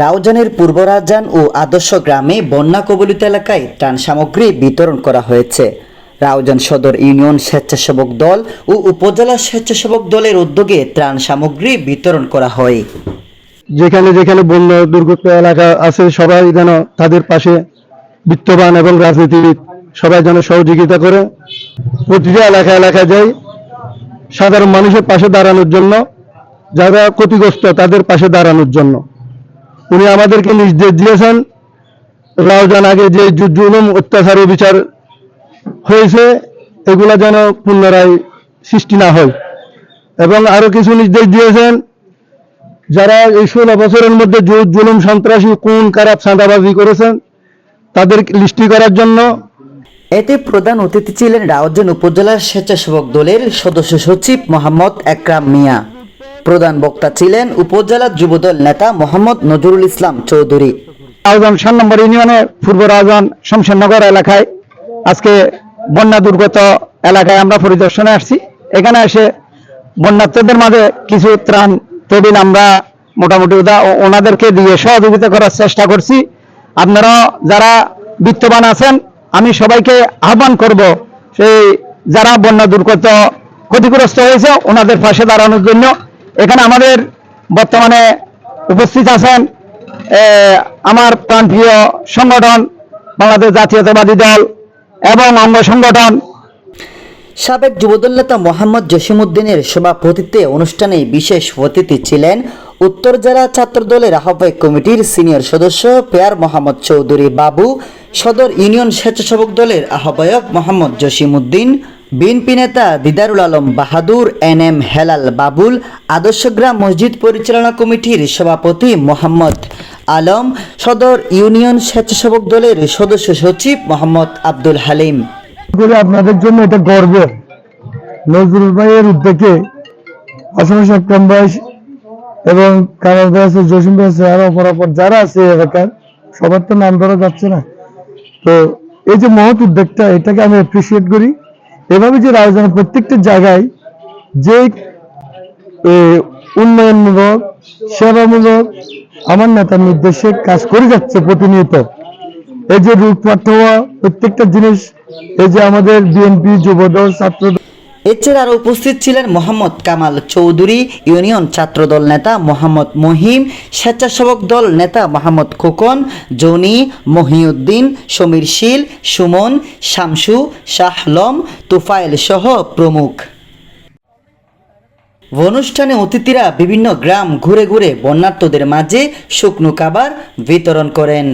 রাউজানের পূর্ব রাজান ও আদর্শ গ্রামে বন্যা কবলিত এলাকায় ত্রাণ সামগ্রী বিতরণ করা হয়েছে। রাউজান সদর ইউনিয়ন স্বেচ্ছাসেবক দল ও উপজেলা স্বেচ্ছাসেবক দলের উদ্যোগে ত্রাণ সামগ্রী বিতরণ করা হয়। যেখানে যেখানে বন্যা দুর্গত এলাকা আছে, সবাই যেন তাদের পাশে বিত্তবান এবং রাজনীতিবিদ, সবাই যেন সহযোগিতা করে। প্রতিটা এলাকা এলাকা যাই, সাধারণ মানুষের পাশে দাঁড়ানোর জন্য, যারা ক্ষতিগ্রস্ত তাদের পাশে দাঁড়ানোর জন্য। উনি আমাদেরকে নির্দেশ দিয়েছেন, রাওজান আগে যে জুলুম অত্যাচার বিচার হয়েছে, এগুলা যেন পুনরায় সৃষ্টি না হয়। এবং আরও কিছু নির্দেশ দিয়েছেন, যারা এই ষোলো বছরের মধ্যে জুলুম সন্ত্রাসী কোন খারাপ চাঁদাবাজি করেছেন, তাদের লিস্টি করার জন্য এতে প্রধান অতিথি ছিলেন রাউজান উপজেলার স্বেচ্ছাসেবক দলের সদস্য সচিব মোহাম্মদ একরাম মিয়া। প্রধান বক্তা ছিলেন উপজেলা যুবদল নেতা মোহাম্মদ নজরুল ইসলাম চৌধুরী। আজম সাত নম্বর ইউনিয়নে পূর্ব রাজন শমশেরনগর এলাকায় আজকে বন্যা দুর্গত এলাকায় আমরা পরিদর্শনে আসছি। এখানে এসে বন্যার্থীদের মাঝে কিছু ত্রাণ টেবিল আমরা মোটামুটি ওনাদেরকে দিয়ে সহযোগিতা করার চেষ্টা করছি। আপনারা যারা বিত্তবান আছেন, আমি সবাইকে আহ্বান করব সেই যারা বন্যা দুর্গত ক্ষতিগ্রস্ত হয়েছে, ওনাদের পাশে দাঁড়ানোর জন্য এখানে আমাদের বর্তমানে উপস্থিত আছেন আমার প্রাণপ্রিয় সংগঠন, বাংলাদেশ জাতীয়তাবাদী দল এবং অঙ্গ সংগঠন। সাবেক যুবদল নেতা মোহাম্মদ জসিমউদ্দিনের সভাপতিত্বে অনুষ্ঠানে বিশেষ অতিথি ছিলেন উত্তর জেলা ছাত্র দলের আহ্বায়ক কমিটির সিনিয়র সদস্য পেয়ার মোহাম্মদ চৌধুরী বাবু, সদর ইউনিয়ন স্বেচ্ছাসেবক দলের আহ্বায়ক মোহাম্মদ জসিমউদ্দিন বিএনপি নেতা দিদারুল আলম, বাহাদুর এন এম হেলাল বাবুল আদর্শগ্রাম মসজিদ পরিচালনা কমিটির সভাপতি মোহাম্মদ আলম, সদর ইউনিয়ন স্বেচ্ছাসেবক দলের সদস্য সচিব মোহাম্মদ আব্দুল হালিম। আপনাদের জন্য এটা গর্ব নজরুল ভাইয়ের উদ্যোগে আশেপাশে একরাম ভাই এবং কামাল ভাই আছে, জসিম ভাই আছে, আরও অপরাপর যারা আছে এলাকার, সবার তো নাম ধরা যাচ্ছে না। তো এই যে মহৎ উদ্যোগটা, এটাকে আমি অ্যাপ্রিসিয়েট করি। এভাবে যে রাজধানী প্রত্যেকটা জায়গায় যে উন্নয়নমূলক, সেবামূলক আমার নেতার নির্দেশে কাজ করে যাচ্ছে প্রতিনিয়ত। এই যে হওয়া প্রত্যেকটা জিনিস, এই যে আমাদের বিএনপি যুবদল ছাত্র এছাড়া আরও উপস্থিত ছিলেন মোহাম্মদ কামাল চৌধুরী, ইউনিয়ন ছাত্রদল নেতা মোহাম্মদ মহিম, স্বেচ্ছাসেবক দল নেতা মোহাম্মদ খোকন, জনি, মহিউদ্দিন, সমীর শীল, সুমন, শামসু শাহলম তুফাইল সহ প্রমুখ। অনুষ্ঠানে অতিথিরা বিভিন্ন গ্রাম ঘুরে ঘুরে বন্যার্থদের মাঝে শুকনো খাবার বিতরণ করেন।